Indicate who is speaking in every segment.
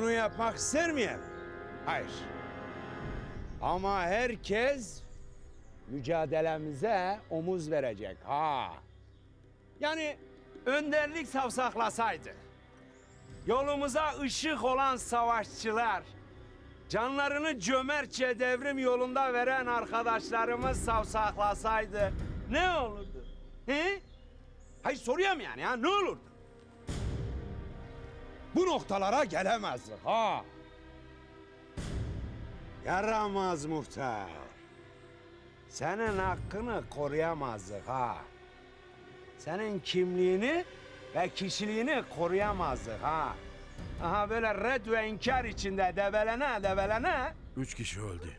Speaker 1: yapmak ister miyim? Hayır. Ama herkes mücadelemize omuz verecek ha. Yani önderlik savsaklasaydı. Yolumuza ışık olan savaşçılar, canlarını cömertçe devrim yolunda veren arkadaşlarımız savsaklasaydı ne olurdu? He? Hayır soruyorum yani ya ne olurdu? Bu noktalara gelemezdik ha. Yaramaz muhtar. Senin hakkını koruyamazdık ha. Senin kimliğini ve kişiliğini koruyamazdık ha. Aha böyle red ve inkar içinde debelene debelene
Speaker 2: Üç kişi öldü.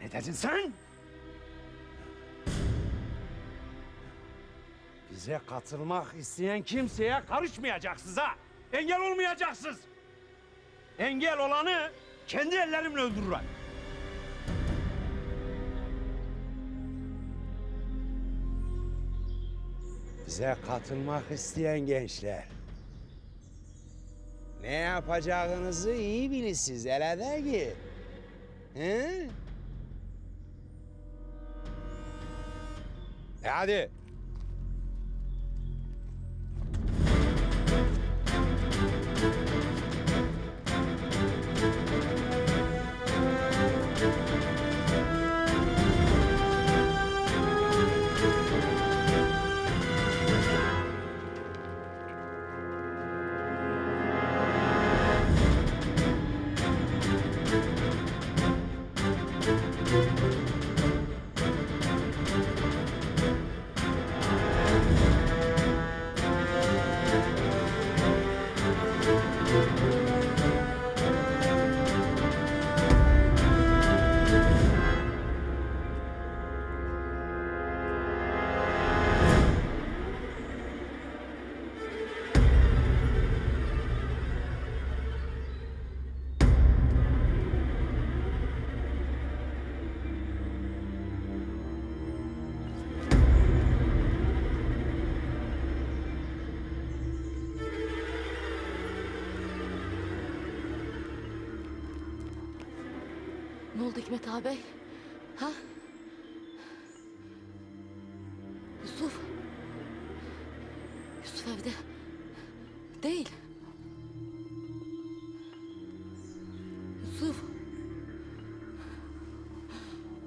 Speaker 1: Ne dedin sen? Bize katılmak isteyen kimseye karışmayacaksınız ha. Engel olmayacaksınız. Engel olanı kendi ellerimle öldürürüm. Bize katılmak isteyen gençler. Ne yapacağınızı iyi bilirsiniz hele ki. He? E hadi.
Speaker 3: Ne oldu Hikmet ağabey? Ha? Yusuf. Yusuf evde. Değil. Yusuf.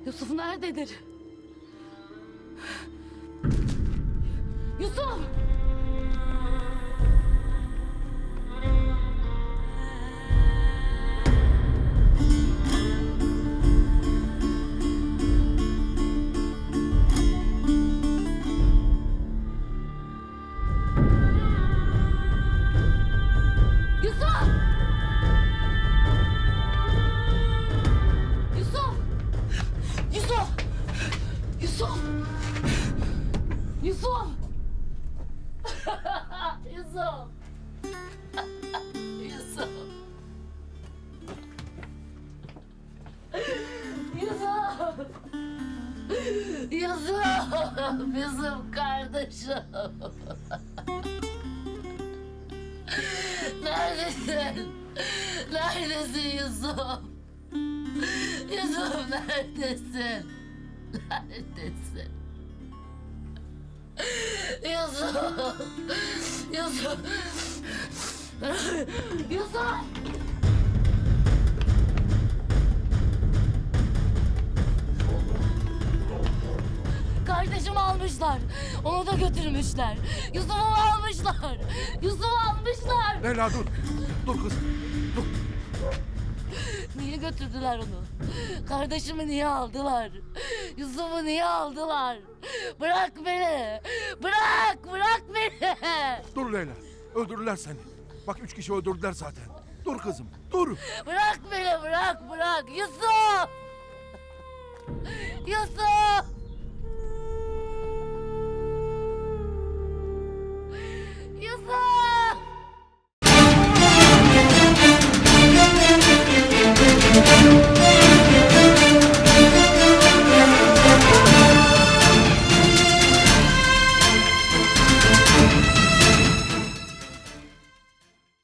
Speaker 3: Yusuf nerededir? Yusuf! Yusuf! Yusuf! Yusuf! Yusuf! Yusuf! Yusuf! Bizim kardeşim! Neredesin? Neredesin Yusuf? Yusuf neredesin? Neredesin? Yusuf! Yusuf! Yusuf! Kardeşimi almışlar. Onu da götürmüşler. Yusuf'u almışlar. Yusuf'u almışlar.
Speaker 2: Leyla dur. Dur kız. Dur.
Speaker 3: Niye götürdüler onu? Kardeşimi niye aldılar? Yusuf'u niye aldılar? Bırak beni! Bırak! Bırak beni!
Speaker 2: Dur Leyla. Öldürürler seni. Bak üç kişi öldürdüler zaten. Dur kızım. Dur.
Speaker 3: Bırak beni! Bırak! Bırak! Yusuf! Yusuf!